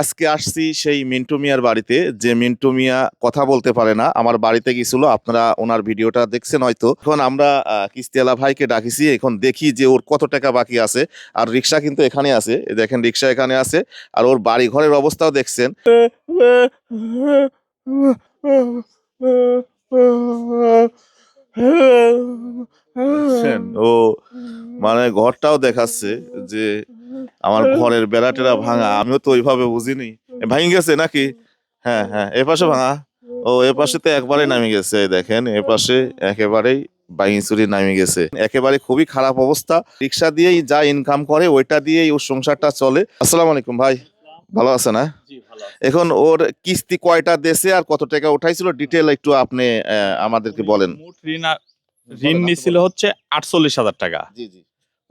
আজকে আসছি সেই মিন্টু মিয়ার বাড়িতে। যে মিন্টু মিয়া কথা বলতে পারে না আমার বাড়িতে গেছিল আপনারা ওনার ভিডিওটা দেখছেন হয়তো। এখন আমরা কিস্তিয়ালা ভাইকে ডাকিছি এখন দেখি যে ওর কত টাকা বাকি আছে। আর রিক্সা কিন্তু এখানে আছে দেখেন রিক্সা এখানে আছে আর ওর বাড়ি ঘরের অবস্থাও দেখছেন? ও মানে ঘরটাও দেখাচ্ছে যে আমার ঘরের বেড়াটেরা ভাঙা আমিও তো ওইভাবে বুঝিনি। ভাঙি গেছে নাকি? হ্যাঁ হ্যাঁ এ পাশে ভাঙা। ও এ পাশে তো একবারে নামে গেছে দেখেন এ পাশে একেবারেই বাইচুরি নামে গেছে। একেবারে খুবই খারাপ অবস্থা। রিক্সা দিয়েই যা ইনকাম করে ওইটা দিয়েই ওর সংসারটা চলে। আসসালামু আলাইকুম ভাই। ভালো আছে। না এখন ওর কিস্তি কয়টা দেশে আর কত টাকা উঠাইছিল? ডিটেল একটু আপনি আমাদেরকে বলেন। ঋণ নিছিল হচ্ছে আটচল্লিশ হাজার টাকা।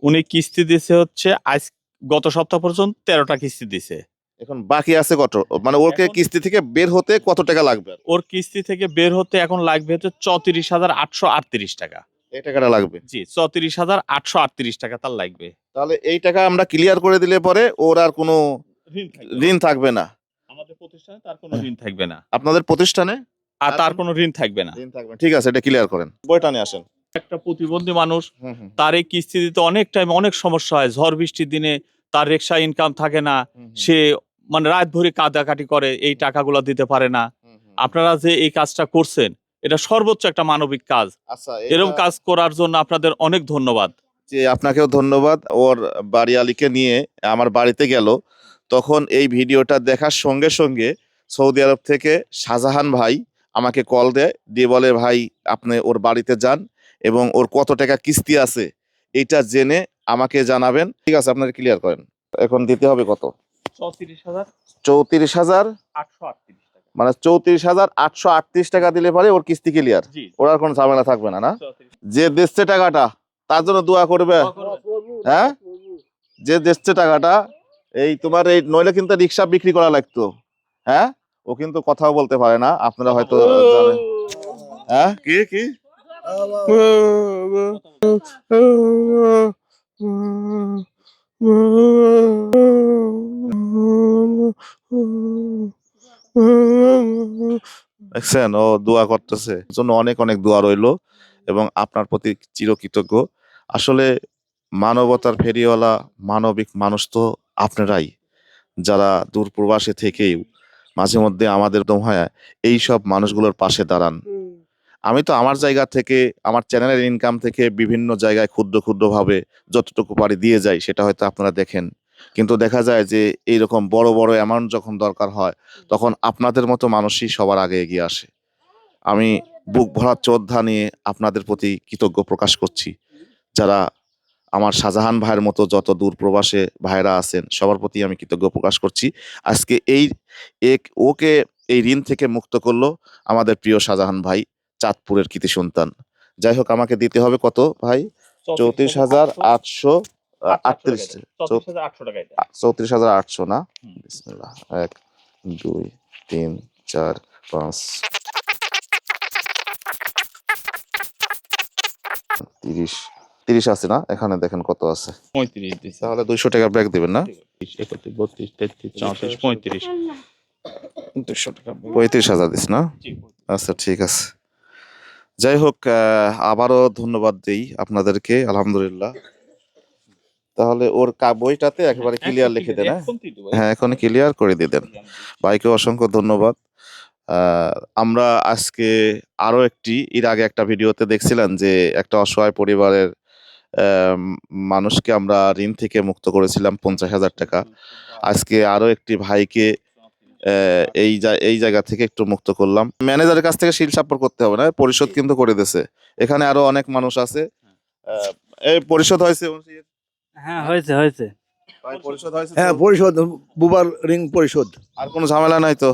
উনি কিস্তি দিছে হচ্ছে আজ গত সপ্তাহ পর্যন্ত তেরোটা কিস্তি দিছে। এখন বাকি আছে কত? মানে ওকে কিস্তি থেকে বের হতে কত টাকা লাগবে? ওর কিস্তি থেকে বের হতে এখন লাগবে হচ্ছে চৌত্রিশ হাজার আটশো আটত্রিশ টাকা। এই টাকাটা লাগবে? জি চৌত্রিশ হাজার আটশো আটত্রিশ টাকা তার লাগবে। তাহলে এই টাকা আমরা ক্লিয়ার করে দিলে পরে ওর আর কোনো ঋণ থাকবে না। আমাদের প্রতিষ্ঠানে তার কোনো ঋণ থাকবে না। আপনাদের প্রতিষ্ঠানে? আর তার কোনো ঋণ থাকবে না। ঋণ থাকবে ঠিক আছে এটা ক্লিয়ার করেন। বইটা নিয়ে আসেন। একটা প্রতিবন্ধী মানুষ তার এই কিস্তি দিতে অনেক টাইম অনেক সমস্যা হয়। ঝড় বৃষ্টির দিনে তার রিক্সা ইনকাম থাকে না সে মানে রাত ভরে কাটাকাটি করে এই টাকাগুলো দিতে পারে না। আপনারা যে এই কাজটা করছেন এটা সর্বোচ্চ একটা মানবিক কাজ। আচ্ছা এরকম কাজ করার জন্য আপনাদের অনেক ধন্যবাদ। যে আপনাকেও ধন্যবাদ ওর বাড়ি আলীকে নিয়ে আমার বাড়িতে গেল। তখন এই ভিডিওটা দেখার সঙ্গে সঙ্গে সৌদি আরব থেকে শাহজাহান ভাই আমাকে কল দেয় দিয়ে বলে ভাই আপনি ওর বাড়িতে যান এবং ওর কত টাকা কিস্তি আছে এটা জেনে আমাকে জানাবেন ঠিক আছে আপনারা ক্লিয়ার করেন এখন দিতে হবে কত চৌত্রিশ হাজার আটশো মানে চৌত্রিশ হাজার আটশো আটত্রিশ টাকা দিলে পরে ওর কিস্তি ক্লিয়ার ওর আর কোনো ঝামেলা থাকবে না না যে দিচ্ছে টাকাটা তার জন্য দোয়া করবে হ্যাঁ যে দিচ্ছে টাকাটা এই তোমার এই নইলে কিন্তু রিক্সা বিক্রি করা লাগতো হ্যাঁ ও কিন্তু কথাও বলতে পারে না আপনারা হয়তো জানেন হ্যাঁ কি কি দেখছেন, ও দোয়া করতেছে। জন্য অনেক অনেক দোয়া রইল এবং আপনার প্রতি চিরকৃতজ্ঞ। আসলে মানবতার ফেরিওয়ালা, মানবিক মানুষ তো আপনারাই। যারা দূর প্রবাসে থেকেও মাঝে মধ্যে আমাদের দম হয় এই সব মানুষগুলোর পাশে দাঁড়ান। আমি তো আমার জায়গা থেকে আমার চ্যানেলের ইনকাম থেকে বিভিন্ন জায়গায় ক্ষুদ্র ক্ষুদ্র ভাবে যতটুকু পারি দিয়ে যাই সেটা হয়তো আপনারা দেখেন। কিন্তু দেখা যায় যে এই রকম বড় বড় অ্যামাউন্ট যখন দরকার হয় তখন আপনাদের মতো মানুষই সবার আগে এগিয়ে আসে। আমি বুক ভরা শ্রদ্ধা নিয়ে আপনাদের প্রতি কৃতজ্ঞ প্রকাশ করছি। যারা আমার শাহজাহান ভাইয়ের মতো যত দূর প্রবাসে ভাইরা আছেন সবার প্রতি আমি কৃতজ্ঞ প্রকাশ করছি। আজকে এই এক ওকে এই ঋণ থেকে মুক্ত করল আমাদের প্রিয় শাহজাহান ভাই। চাঁদপুরের কৃতি সন্তান। যাই হোক আমাকে দিতে হবে কত ভাই? চৌত্রিশ হাজার আটশো আটত্রিশ। চৌত্রিশ হাজার আটশো টাকা চৌত্রিশ হাজার আটশো না? বিসমিল্লাহ। এক দুই তিন চার পাঁচ তিরিশ। তিরিশ আছে না? এখানে দেখেন কত আছে। পঁয়ত্রিশ তাহলে দুইশো টাকা ব্যাগ দিবেন না? একত্রিশ বত্রিশ তেত্রিশ চৌত্রিশ পঁয়ত্রিশ। দুশো টাকা। পঁয়ত্রিশ হাজার দিস না? আচ্ছা ঠিক আছে। যাই হোক আবারও ধন্যবাদ দিই আপনাদেরকে আলহামদুলিল্লাহ। তাহলে ওর বইটাতে একেবারে ক্লিয়ার লিখে দেন? হ্যাঁ? এখন হ্যাঁ? এখন ক্লিয়ার করে দিয়ে দেন। ভাইকে অসংখ্য ধন্যবাদ। আমরা আজকে আরও একটি এর আগে একটা ভিডিওতে দেখছিলাম যে একটা অসহায় পরিবারের মানুষকে আমরা ঋণ থেকে মুক্ত করেছিলাম পঞ্চাশ হাজার টাকা। আজকে আরও একটি ভাইকে এই এই জায়গা থেকে একটু মুক্ত করলাম। ম্যানেজারের কাছ থেকে শিল সাপোর্ট করতে হবে না পরিশোধ কিন্তু করে দিছে এখানে আরও অনেক মানুষ আছে। এই পরিশোধ হয়েছে হ্যাঁ হয়েছে হয়েছে? হ্যাঁ পরিশোধ বুবার রিং পরিশোধ। আর কোনো ঝামেলা নাই তো?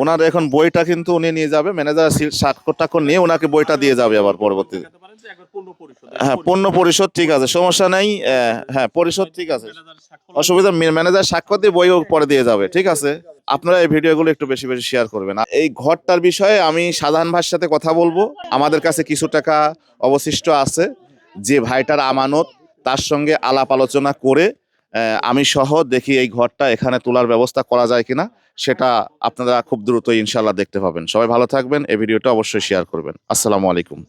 ওনার এখন বইটা কিন্তু উনি নিয়ে যাবে। ম্যানেজার স্বাক্ষর টাক্ষর নিয়ে ওনাকে বইটা দিয়ে যাবে আবার পরবর্তীতে। হ্যাঁ পণ্য পরিশোধ ঠিক আছে সমস্যা নাই। আহ, হ্যাঁ পরিশোধ ঠিক আছে। অসুবিধা ম্যানেজার স্বাক্ষর দিয়ে বই পরে দিয়ে যাবে ঠিক আছে? আপনারা এই ভিডিওগুলো একটু বেশি বেশি শেয়ার করবেন। এই ঘরটার বিষয়ে আমি সাধারণ ভাইয়ের সাথে কথা বলব। আমাদের কাছে কিছু টাকা অবশিষ্ট আছে। যে ভাইটার আমানত, তার সঙ্গে আলাপ আলোচনা করে আমি সহ দেখি এই ঘরটা এখানে তোলার ব্যবস্থা করা যায় কিনা, সেটা আপনারা খুব দ্রুত ইনশাল্লাহ দেখতে পাবেন। সবাই ভালো থাকবেন। এই ভিডিওটা অবশ্যই শেয়ার করবেন। আসসালামু আলাইকুম।